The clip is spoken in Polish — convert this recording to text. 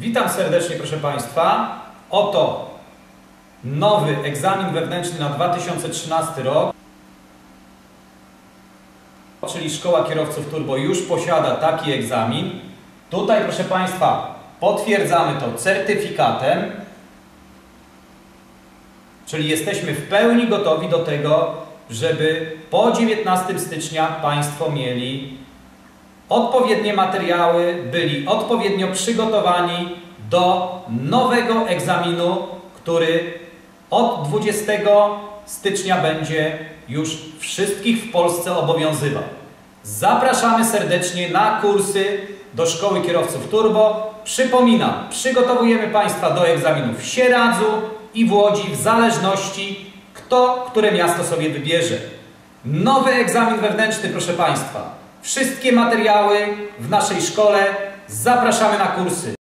Witam serdecznie, proszę Państwa. Oto nowy egzamin wewnętrzny na 2013 rok, czyli Szkoła Kierowców Turbo już posiada taki egzamin. Tutaj, proszę Państwa, potwierdzamy to certyfikatem, czyli jesteśmy w pełni gotowi do tego, żeby po 19 stycznia Państwo mieli odpowiednie materiały, byli odpowiednio przygotowani do nowego egzaminu, który od 20 stycznia będzie już wszystkich w Polsce obowiązywał. Zapraszamy serdecznie na kursy do Szkoły Kierowców Turbo. Przypominam, przygotowujemy Państwa do egzaminów w Sieradzu i w Łodzi w zależności kto, które miasto sobie wybierze. Nowy egzamin wewnętrzny, proszę Państwa. Wszystkie materiały w naszej szkole zapraszamy na kursy.